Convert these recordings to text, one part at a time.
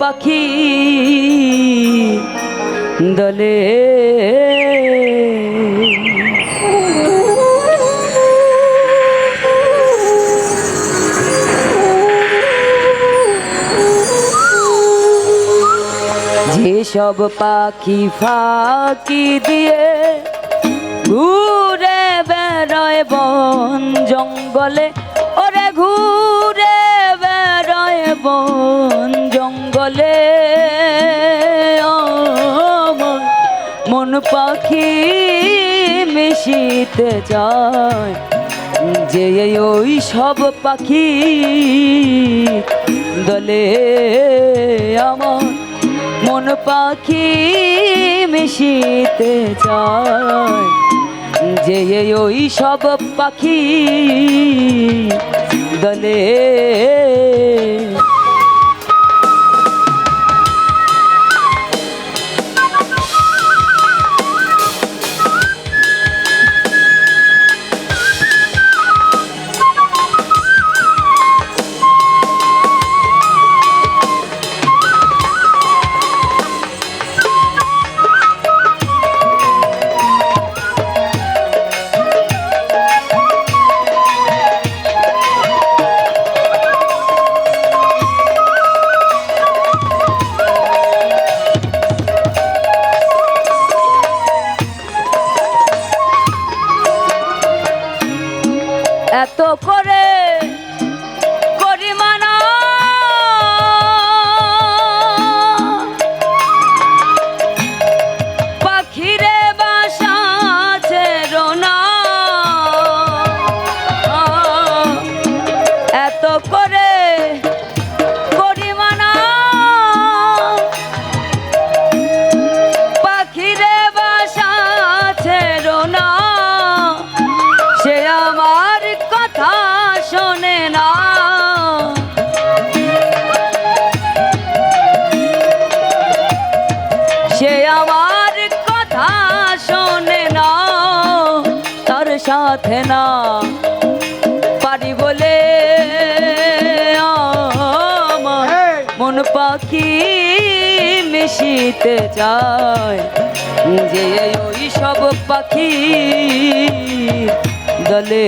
পাখি দলে। যেসব পাখি ফাঁকি দিয়ে ঘুরে বেড়ায় বন জঙ্গলে ওরে ঘুরে পাখি মিশিতে যায়। যে ওই সব পাখি দলে আমার মন পাখি মিশিতে চায় যে ওই সব পাখি দলে সাথে না পারি বলে মন পাখি মিশিতে চায় যে ওই সব পাখি দলে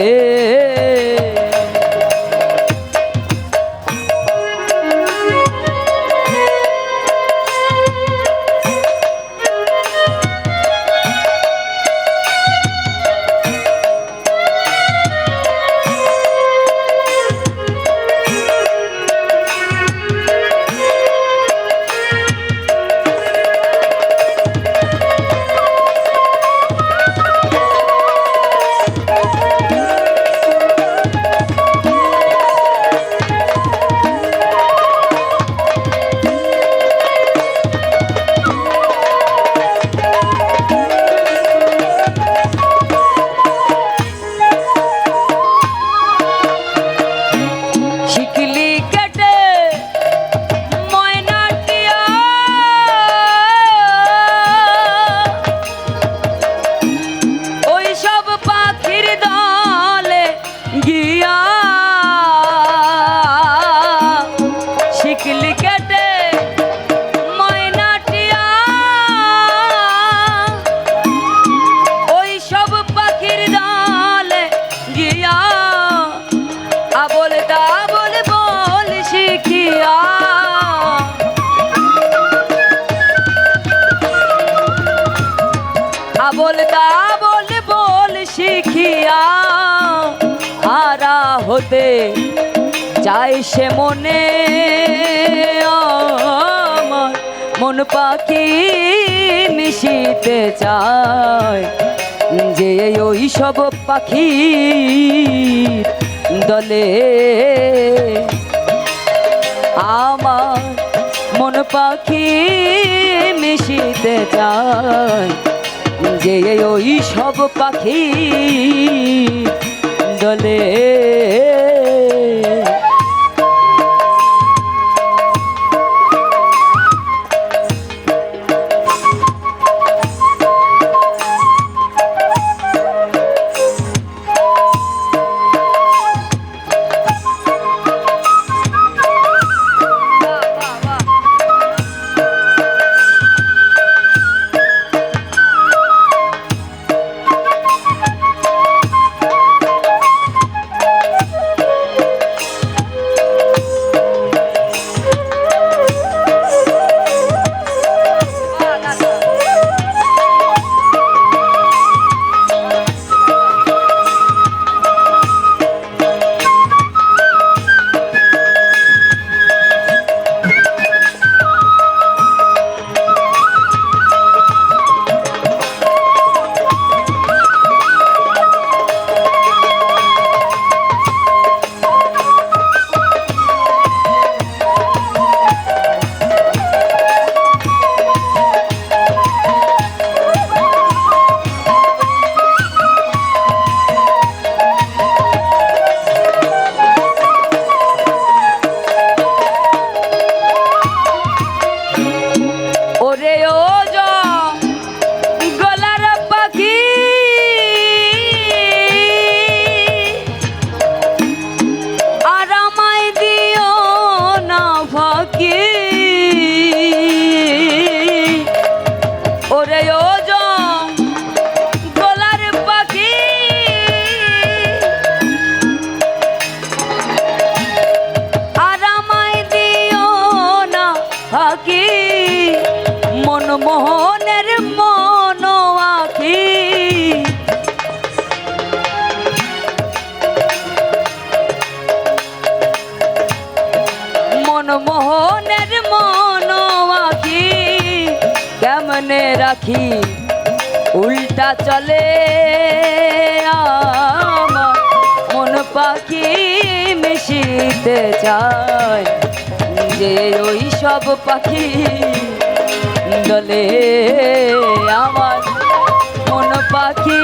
আবল দাবল বল শিখিয়া। হারা হতে চাই সে মনে। আমার মন পাখি মিশিতে চায় যে ওই সব পাখি দলে। আমার মন পাখি মিশিতে চায় যে ওই সব পাখি দলে 그래요? মোহনের মন আখি। মনমোহনের মন আখি, কেমনে রাখি? উল্টা চলে আমার। মন পাখি মিশিতে চায় যে ওই সব পাখি দলে আমার মন পাখি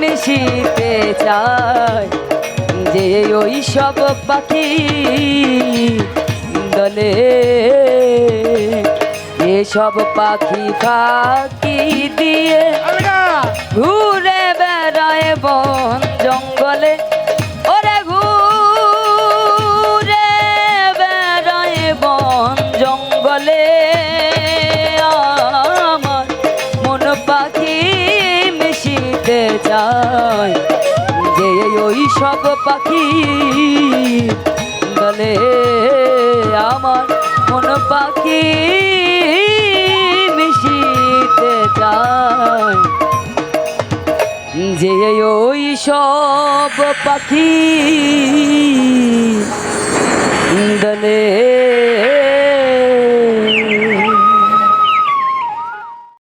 মিশিতে চায়। যে ওই সব পাখি দলে এসব পাখি ফাঁকি দিয়ে ঘুরে বেড়ায় বন চায় যে ওই সব পাখি দলে আমার মন পাখি মিশিতে চায়? যে ওই সব পাখি দলে